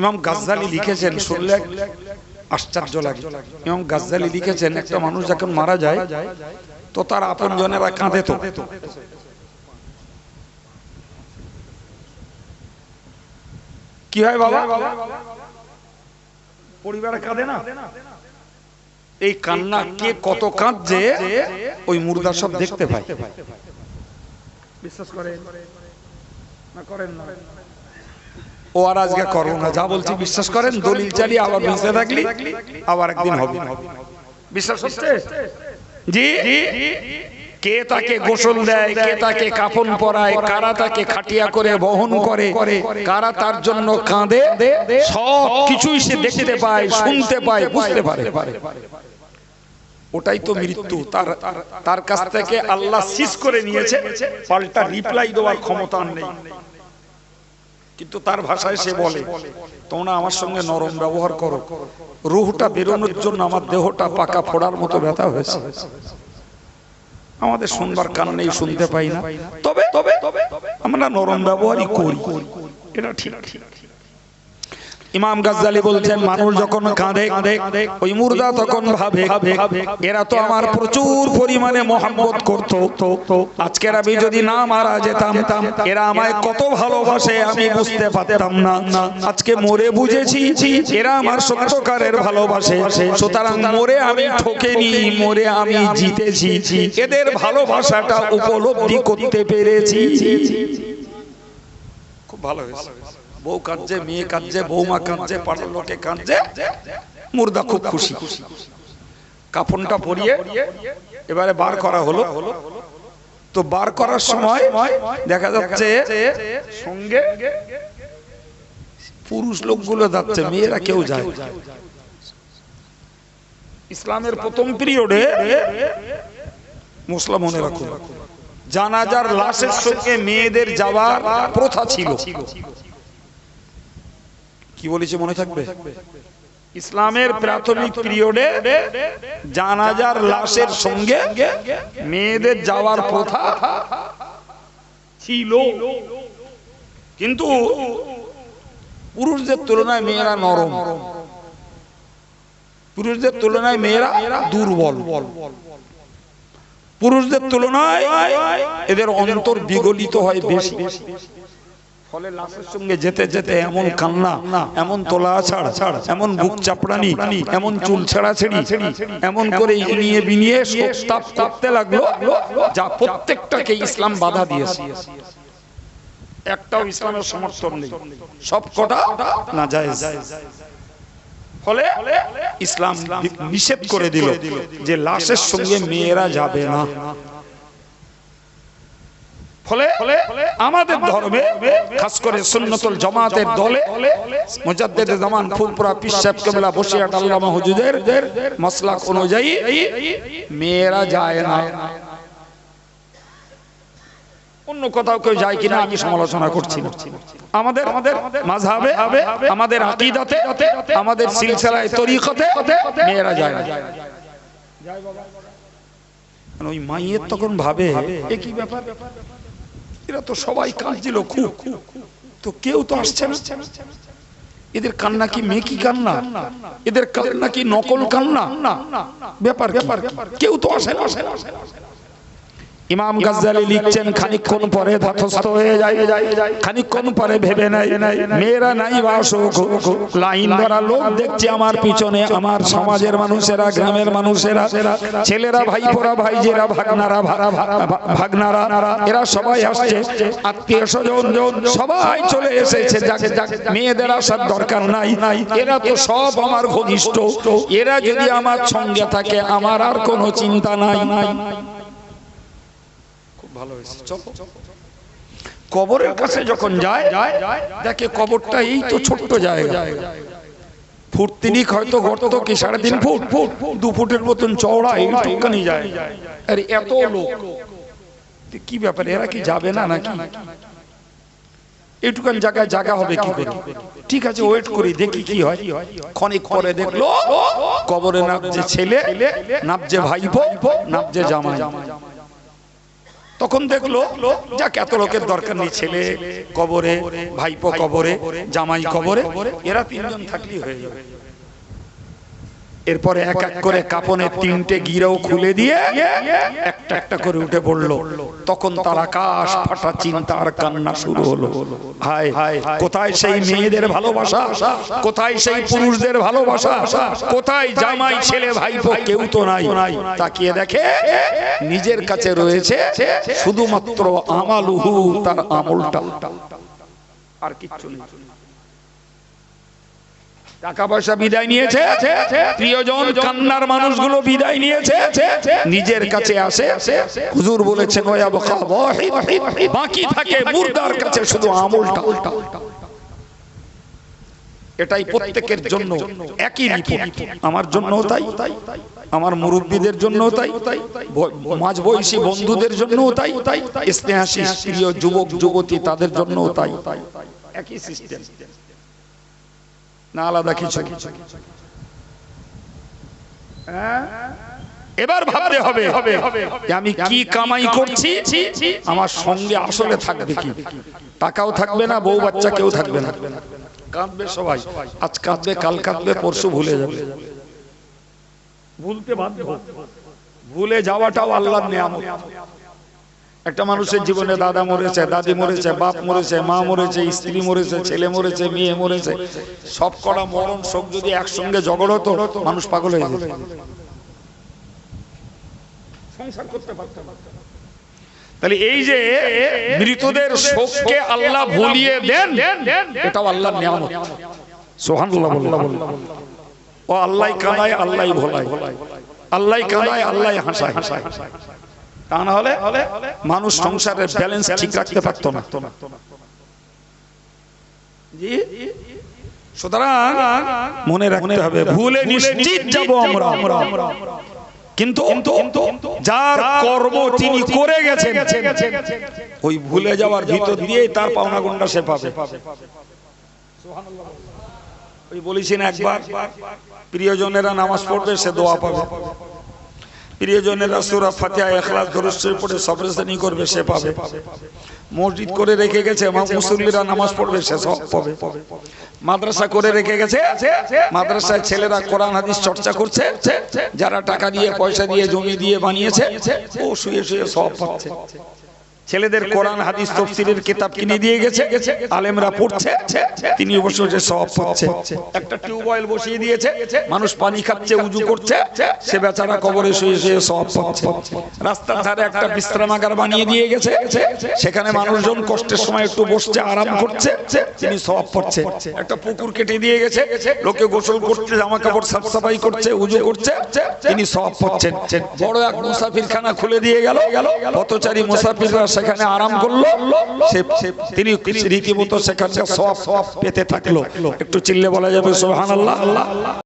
ইমাম গাজ্জালি লিখেছেন শুনলে আশ্চর্য লাগে। ইমাম গাজ্জালি লিখেছেন একটা মানুষ যখন মারা যায় তো তার আপন জনেরা কাঁদে তো। কি হয় বাবা? পরিবারে কাঁদে না? এই কান্না কে কত কাঁদছে ওই মুর্দা সব দেখতে পায়। বিশ্বাস করেন? না করেন না। ও আর আজকে করো না, যা বলছি বিশ্বাস করেন, দলিল চালিয়ে আবার বেঁচে থাকলি, আবার একদিন হবে। বিশ্বাস হচ্ছে? জি? কে তাকে গোসল দেয়, কে তাকে পরায়, কারা তাকে খাটিয়া করে, বহন করে, কারা তার জন্য কাঁদে, সব কিছুই সে দেখতে পায়, শুনতে পায়, বুঝতে পারে। ওটাই তো মৃত্যু, তার তার কাছ থেকে আল্লাহ সিজ করে নিয়েছে, পাল্টা রিপ্লাই দেওয়ার ক্ষমতা নেই। কিন্তু তার ভাষায় সে বলে তোমরা আমার সঙ্গে নরম ব্যবহার করো। রুহটা বেরোনোর জন্য আমার দেহটা পাকা ফোড়ার মতো ব্যথা হয়েছে। আমাদের শুনবার কান নেই শুনতে পাই না। তবে তবে আমরা নরম ব্যবহারই করি। এটা ঠিক। ঠিক। ইমাম গাজ্জালি বলছেন, মানুষ যখন কাঁদে, ওই মুর্দা তখন ভাবে, এরা তো আমার প্রচুর পরিমাণে মোহাম্মত করত। আজকের আমি যদি না মারা যেতাম, এরা আমায় কত ভালোবাসে আমি বুঝতে পারতাম না। আজকে মরে বুঝেছি, এরা আমার সত্যকারের ভালোবাসে। সুতরাং মরে আমি ঠকেনি, মরে আমি জিতেছি। এদের ভালোবাসাটা উপলব্ধি করতে পেরেছি। খুব ভালো হয়েছে। বউ কাঁদছে, মেয়ে কাঁদছে বৌমা কাঁদছে, পাড়ার লোকে কাঁদছে। মুর্দা খুব খুশি। কাফনটা পরিয়ে এবারে বার করা হলো। তো বার করার সময় দেখা যাচ্ছে সঙ্গে পুরুষ লোকগুলো যাচ্ছে, মেয়েরা কেউ যায় ইসলামের প্রথম পিরিয়ডে মুসলাম মনে রাখুন, জানাজার লাশের সঙ্গে মেয়েদের যাওয়ার প্রথা ছিল। কি বলেছে মনে থাকবে? ইসলামের প্রাথমিক পিরিয়ডে জানাজার লাশের সঙ্গে মেয়েদের যাওয়ার প্রথা ছিল। কিন্তু পুরুষদের তুলনায় মেয়েরা নরম। পুরুষদের তুলনায় মেয়েরা দুর্বল। পুরুষদের তুলনায় এদের অন্তর বিগলিত হয় বেশি। ফলে লাশের সঙ্গে যেতে যেতে এমন কান্না এমন তোলা ছাড় এমন বুক চাপড়ানি এমন চুল এমন করে ইনিয়ে বিনিয়ে তাপ লাগল যা প্রত্যেকটাকে ইসলাম বাধা দিয়েছে। একটাও ইসলামের সমর্থন নেই। সব কটা না যায় ফলে ইসলাম নিষেধ করে দিল যে লাশের সঙ্গে মেয়েরা যাবে না। ফলে আমাদের ধর্মে খাস করে সুন্নতুল জামাতের দলে মুজাদ্দেদ জামান ফুলপুরা পিসাব কেবলা বসিয়াট আল্লামা হুজুরের মাসলাক অনুযায়ী মেয়েরা যায় না। অন্য কোথাও কেউ যায় কিনা আমি সমালোচনা করছি আমাদের আমাদের মাঝহাবে আমাদের আকীদাতে আমাদের সিলসিলায় তরিকতে মেয়েরা যায় না। ওই মাইয়ের তখন ভাবে এ কি ব্যাপার? এরা তো সবাই কাঁদছিল খুব। তো কেউ তো আসছে না। এদের কান্না কি মেকি কান্না? এদের কান্না কি নকল কান্না? ব্যাপার ব্যাপার কেউ তো আসে না আসে না। ইমাম গাজ্জালি লিখছেন খানিকক্ষণ পরে ধাতস্থ হয়ে যায়। খানিকক্ষণ পরে ভেবে নাই মেয়েরা নাই বা বাসক লাইন ধরা লোক দেখছে আমার পিছনে আমার সমাজের মানুষেরা গ্রামের মানুষেরা ছেলেরা ভাই ভাইপোরা ভাইজেরা ভাগনারা ভাড়া ভাগনারা এরা সবাই আসছে। আত্মীয় স্বজন সবাই চলে এসেছে যাকে মেয়েদের আসার দরকার নাই। এরা তো সব আমার ঘনিষ্ঠ। এরা যদি আমার সঙ্গে থাকে আমার আর কোনো চিন্তা নাই। নাই। ভালো হয়েছে। চলো কবরের কাছে যখন যায় দেখে কবরটা এই তো ছোট্ট জায়গা। ফুট তিনিক হয়তো গর্ত কি সাড়ে তিন ফুট? ফুট দু ফুটের মতন চওড়া এইটুকানি যায় আরে এত লোক। কি ব্যাপার এরা কি যাবে না নাকি? এইটুকান জায়গায় জায়গা হবে কি করে? ঠিক আছে ওয়েট করি দেখি কি হয়। ক্ষণিক পরে দেখল কবরে নাবজে ছেলে নাবজে ভাইপো নাবজে জামাই। তখন দেখল, যাক, এত লোকের দরকার নেই ছেলে, কবরে, ভাইপো কবরে, জামাই কবরে, এরা তিনজন থাকলেই হয়ে যাবে। এরপরে এক এক করে কাপনের তিনটে গিরাও খুলে দিয়ে একটা একটা করে উঠে পড়ল। তখন তার আকাশ ফাটা চিন্তা আর কান্না শুরু হলো। হায়, কোথায় সেই মেয়েদের ভালোবাসা? কোথায় সেই পুরুষদের ভালোবাসা? কোথায় জামাই, ছেলে, ভাইপো কেউ তো নাই। তাকিয়ে দেখে নিজের কাছে রয়েছে শুধুমাত্র আমালুহু তার আমলটা। আর কিচ্ছু নেই। টাকা পয়সা বিদায় নিয়েছে, প্রিয়জন কান্নার মানুষগুলো বিদায় নিয়েছে, নিজের কাছে আসে, হুজুর বলেছেন ওয়া বাকা থাকে মুর্দার কাছে শুধু আমলটা। এটাই প্রত্যেকের জন্য একই রিপোর্ট। আমার জন্য তাই, আমার মুরব্বীদের জন্য তাই ব- মাঝ বয়সী বন্ধুদের জন্য তাই তাই স্নেহাসী প্রিয় যুবক, যুবতী তাদের জন্য তাই। একই সিস্টেম না আলাদা কিছু? এবার ভাবতে হবে। যে আমি কি কামাই করছি আমার সঙ্গে আসলে থাকবে কি? টাকাও থাকবে না বউ বাচ্চা কেউ থাকবে না। কাঁদবে সবাই। আজ কাঁদবে কাল কাঁদবে পরশু ভুলে যাবে। ভুলতে বাধ্য। ভুলে যাওয়াটাও আল্লাহর নিয়ামত। একটা মানুষের জীবনে দাদা মরেছে, দাদি মরেছে, বাপ মরেছে, মা মরেছে, স্ত্রী মরেছে, ছেলে মরেছে, মেয়ে মরেছে, সব কটা মরণ শোক যদি একসঙ্গে জগড় হতো, মানুষ পাগল হয়ে যেত। তাহলে এই যে মৃতদের শোককে আল্লাহ ভুলিয়ে দেন, এটাও আল্লাহর নিয়ামত। সুবহানাল্লাহ ও আল্লাহ কানায় আল্লাহ ভোলায়। আল্লাহ কানায় আল্লাহ হাসায় হাসায়। তা না হলে মানুষ সংসারের ব্যালেন্স ঠিক রাখতে পারতো না। জি? সুতরাং মনে রাখতে হবে, ভুলে নিশ্চিত যাব আমরা। কিন্তু যার কর্ম তিনি করে গেছেন, ওই ভুলে যাওয়ার ভিতর দিয়েই তার পাওনা গন্ডা সে পাবে। ওই বলেছি না একবার, প্রিয়জনেরা নামাজ পড়বে, সে দোয়া পাবে। প্রিয়জনেরা সুরা ফাতিহা এখলাস দরুদ পড়ে সবরেসানি করবে, সে পাবে। মসজিদ করে রেখে গেছে মুসল্লিরা নামাজ পড়বে, সে সব পাবে। মাদ্রাসা করে রেখে গেছে, মাদ্রাসায় ছেলেরা কোরআন, হাদিস চর্চা করছে, যারা টাকা দিয়ে, পয়সা দিয়ে, জমি দিয়ে বানিয়েছে, ও শুয়ে শুয়ে সব পাচ্ছে। ছেলেদের কোরআন হাদিস তফসিরের কিতাব কিনে দিয়ে গেছে। আলেমরা পড়ছে। তিনি বসে বসে সব পাচ্ছে। একটা টিউবওয়েল বসিয়ে দিয়েছে। মানুষ পানি খাচ্ছে উজু করছে। সে বেচারা কবরে শুয়ে শুয়ে সব পাচ্ছে। রাস্তার ধারে একটা বিশ্রামাগার বানিয়ে দিয়ে গেছে। সেখানে মানুষজন কষ্টের সময় একটু বসছে আরাম করছে। তিনি সব পাচ্ছে। একটা পুকুর কেটে দিয়ে গেছে। লোকে গোসল করছে জামা কাপড় সাফ সাফাই করছে উজু করছে। তিনি সব পাচ্ছেন। বড় এক মুসাফিরখানা খুলে দিয়ে গেল। পথচারী মুসাফিররা সেখানে আরাম করল। তিনি রীতিমতো সেখানে সব সব পেতে থাকল। একটু চিল্লে বলা যাবে সোহান আল্লাহ